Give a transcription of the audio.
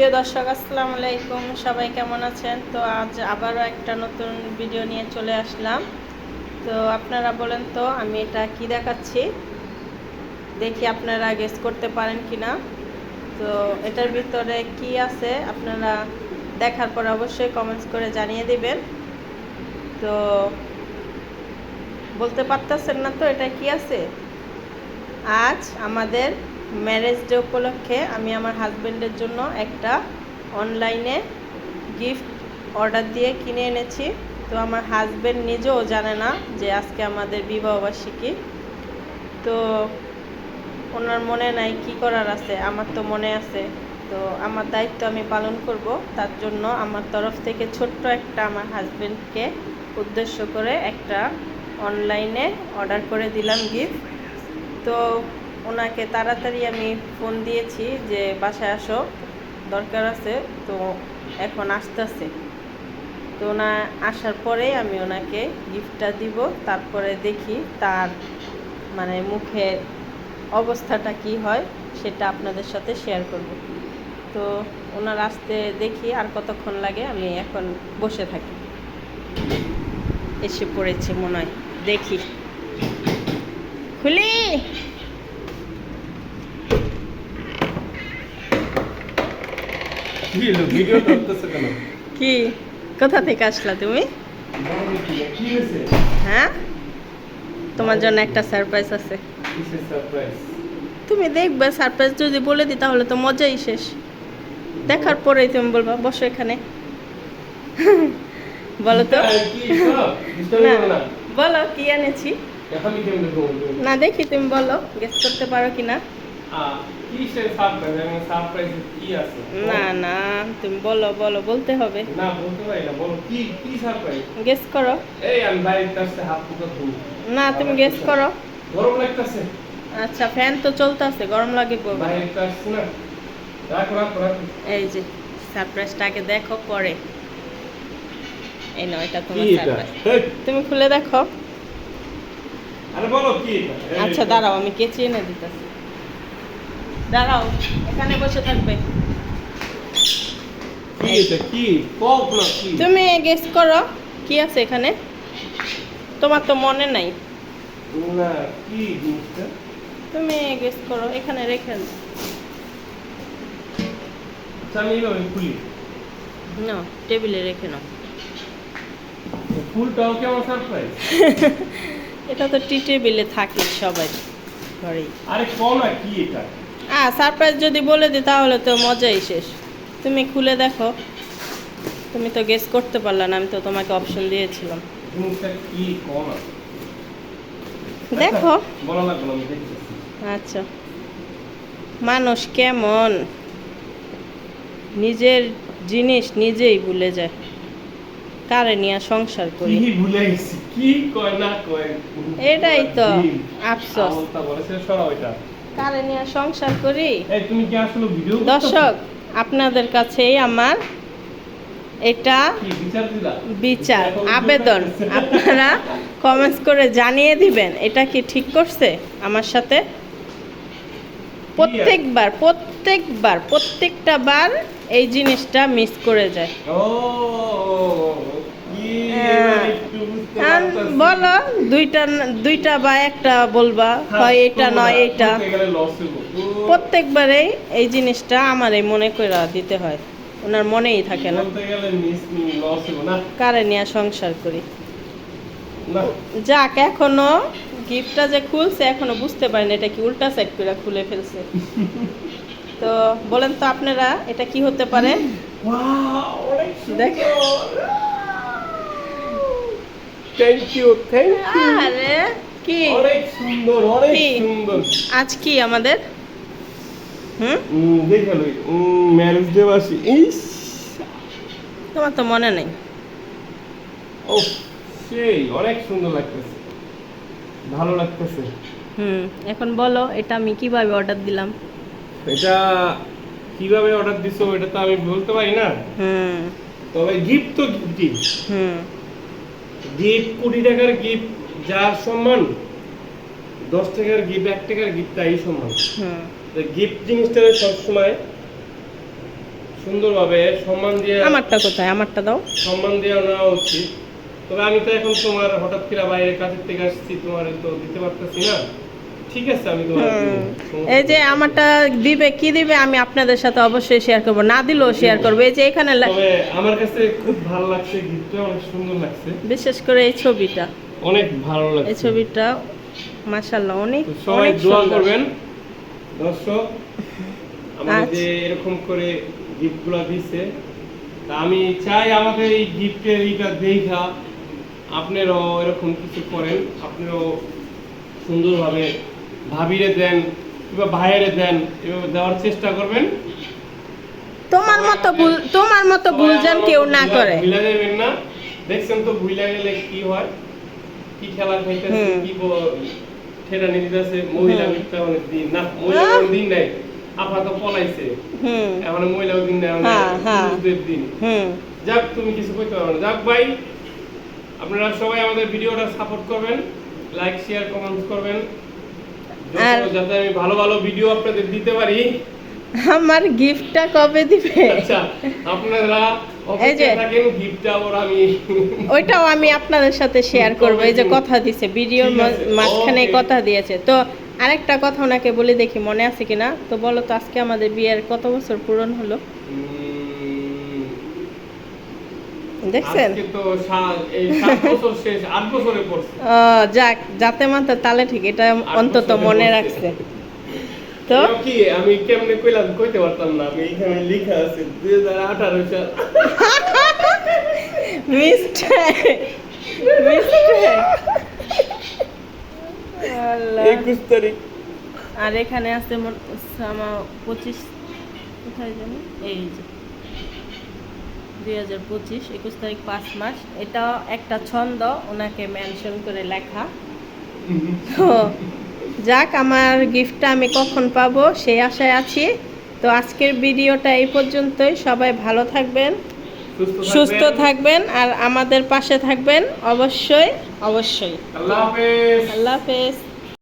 প্রিয় দর্শক, আসসালামু আলাইকুম। সবাই কেমন আছেন? তো আজ আবারও একটা নতুন ভিডিও নিয়ে চলে আসলাম। তো আপনারা বলেন তো, আমি এটা কি দেখাচ্ছি? দেখি আপনারা গেস করতে পারেন কি না তো এটার ভিতরে কি আছে আপনারা দেখার পর অবশ্যই কমেন্টস করে জানিয়ে দিবেন। তো বলতে পারতেছেন না তো এটা কি আছে? আজ আমাদের ম্যারেজ ডে উপলক্ষে আমি আমার হাজব্যান্ডের জন্য একটা অনলাইনে গিফট অর্ডার দিয়ে কিনে এনেছি। তো আমার হাজব্যান্ড নিজেও জানে না যে আজকে আমাদের বিবাহবার্ষিকী। তো ওনার মনে নাই কি করার আছে, আমার তো মনে আছে। তো আমার দায়িত্ব আমি পালন করব, তার জন্য আমার তরফ থেকে ছোট্ট একটা আমার হাজব্যান্ডকে উদ্দেশ্য করে একটা অনলাইনে অর্ডার করে দিলাম গিফট তো ওনাকে তাড়াতাড়ি আমি ফোন দিয়েছি যে বাসায় আসো, দরকার আছে, তো এখন আসতেছে। তো ওনা আসার পরেই আমি ওনাকে গিফটটা দিব, তারপরে দেখি তার মানে মুখের অবস্থাটা কি হয় সেটা আপনাদের সাথে শেয়ার করব। তো ওনার আসতে দেখি আর কতক্ষণ লাগে, আমি এখন বসে থাকি। এসে পড়েছে মনে হয়, দেখি। খুলি! কি কেন? কোথা থেকে আসলা তুমি? হ্যাঁ? তোমার জন্য একটা সারপ্রাইজ আছে। তুমি দেখবে সারপ্রাইজ যদি বলে দিই তাহলে তো মজাই শেষ। দেখার পরেই তুমি বলবা বসো এখানে। বলো তো। বলো কি এনেছি? না দেখি তুমি বলো গেস করতে পারো কি না আছে? না না তুমি বলো বলো বলতে হবে। না বলতে পারি না বলো কি কি সারপ্রাইজ গেস করো। এই আমি বাড়ির কাছে হাত পুকা ধুই। না তুমি গেস করো। গরম লাগতেছে। আচ্ছা ফ্যান তো চলতে আছে গরম লাগে বলব বাইরের কাছে না। রাখো রাখো রাখো। এই যে সারপ্রাইজটা আগে দেখো পরে। এই নাও এটা তোমার সারপ্রাইজ তুমি খুলে দেখো। আরে বলো কি আচ্ছা দাঁড়াও আমি কেচি এনে দিতেছি। দাঁড়াও এখানে বসে থাকবে। না তুমি গেস করো কি আছে এখানে? তোমার তো মনে নাই। না তুমি গেস করো এখানে রেখে। আচ্ছা, নাও টেবিলে রেখে নাও। ফুলটাও কেমন সারপ্রাইজ এটা তো টি টেবিলে থাকে সবাই ঘরেই। আরে কম না কি এটা? আ সারপ্রাইজ যদি বলে দিই তাহলে তো মজাই শেষ। তুমি খুলে দেখো। তুমি তো গেস করতে পারলে না আমি তো তোমাকে অপশন দিয়েছিলাম। দেখো। আচ্ছা। মানুষ কেমন? নিজের জিনিস নিজেই ভুলে যায়। কারে নিয়ে সংসার করি? কি ভুলে গেছি? কি কয় না কয়? এটাই তো। আফসোস। কারে নিয়ে সংসার করি। দর্শক আপনাদের কাছেই আমার এটা বিচার আবেদন। আপনারা কমেন্টস করে জানিয়ে দিবেন এটা কি ঠিক করছে আমার সাথে? প্রত্যেকবার প্রত্যেকবার প্রত্যেকটা বার এই জিনিসটা মিস করে যায়। হ্যাঁ। বলো দুইটা দুইটা বা একটা বলবা হ্যাঁ, হয় এটা নয় এটা। প্রত্যেকবারেই এই জিনিসটা আমারই মনে করে দিতে হয়। ওনার মনেই থাকে না। কারে নিয়ে সংসার করি? যাক এখনও গিফটটা যে খুলছে এখনও বুঝতে পারিনি এটা কি উল্টা সাইড করে খুলে ফেলছে। তো বলেন তো আপনারা এটা কি হতে পারে? Wow, দেখ। থ্যাংক ইউ থ্যাংক ইউ আরে কি? অনেক সুন্দর অনেক সুন্দর। আজ কি আমাদের? হুম? দেখে লই। ম্যারেজ ডে বাসি। ইস! তোমার তো মনে নেই। ও সেই অনেক সুন্দর লাগতেছে। ভালো লাগতেছে। হুম এখন বলো এটা আমি কীভাবে অর্ডার দিলাম? এটা কীভাবে অর্ডার দিছো এটা তো আমি বলতে পারি না। হুম। তবে গিফট তো গিফট হুম। গিফট কুড়ি টাকার গিফট যার সম্মান দশ টাকার গিফট এক টাকার গিফট তাই সম্মান। গিফট জিনিসটা সবসময় সুন্দরভাবে সম্মান দিয়ে আমারটা কোথায়? আমারটা দাও। সম্মান দিয়ে নেওয়া উচিত। তবে আমি তো এখন তোমার হঠাৎ করে বাইরে কাছের থেকে আসছি তোমার তো দিতে পারতেছি না। ঠিক আছে আমি এই যে আমারটা দিবে কি দিবে আমি আপনাদের সাথে অবশ্যই শেয়ার করব। না দিলেও শেয়ার করব। এই যে এখানে আমার কাছে খুব ভালো লাগছে গিফটটা অনেক সুন্দর লাগছে। বিশেষ করে এই ছবিটা। অনেক ভালো এই ছবিটা মাশাআল্লাহ অনেক সবাই অনেক দোয়া করবেন। দর্শক আমাদের আচ্ছা। যে এরকম করে গিফটগুলো দিছে। তা আমি চাই আমাদের এই গিফটের এইটা দেখা আপনারাও এরকম কিছু করেন। আপনারাও সুন্দরভাবে ভাবিরে দেন কিংবা ভাইয়েরে দেন এভাবে দেওয়ার চেষ্টা করবেন। তোমার মতো ভুল তোমার মতো ভুল যেন কেউ না করে। ভুলে যাবেন না। দেখছেন তো ভুলে গেলে কি হয়? কি খেলা খাইতেছে। কি ঠেলা নিতেছে মহিলা। মিথ্যা অনেক দিন। না মহিলা! দিন নাই। আপা তো পলাইছে। এখন মহিলা দিন নাই এখন হ্যাঁ, হ্যাঁ। পুরুষদের দিন। হুম। যাক তুমি কিছু কইতে পারো না। যাক ভাই আপনারা সবাই আমাদের ভিডিওটা সাপোর্ট করবেন লাইক শেয়ার কমেন্টস করবেন। আর- যাতে আমি ভালো ভালো ভিডিও আপনাদের দিতে পারি। আমার গিফটটা কবে দিবে? আচ্ছা আপনারা এই যে- আমি ওইটাও আমি আপনাদের সাথে শেয়ার করব এই যে কথা দিছে ভিডিওর মাঝখানে কথা দিয়েছে। তো আরেকটা কথা ওনাকে বলে দেখি মনে আছে কিনা? তো বলো তো আজকে আমাদের বিয়ের কত বছর পূরণ হলো? দেখছেন? যাক যাতে মাত্র তালে ঠিক এটা অন্তত মনে রাখছে। তো? কি আমি কেমনে কইলাম কইতে পারতাম না আমি এখানে লেখা আছে সাল। আল্লাহ। তারিখ। আর এখানে আছে মোট- কোথায় জানি? এই যে। দুই হাজার পঁচিশ একুশ তারিখ পাঁচ মাস। এটাও একটা ছন্দ ওনাকে মেনশন করে লেখা। তো যাক আমার গিফটটা আমি কখন পাবো সেই আশায় আছি। তো আজকের ভিডিওটা এই পর্যন্তই। সবাই ভালো থাকবেন সুস্থ থাকবেন। আর আমাদের পাশে থাকবেন অবশ্যই অবশ্যই। আল্লাহ হাফেজ।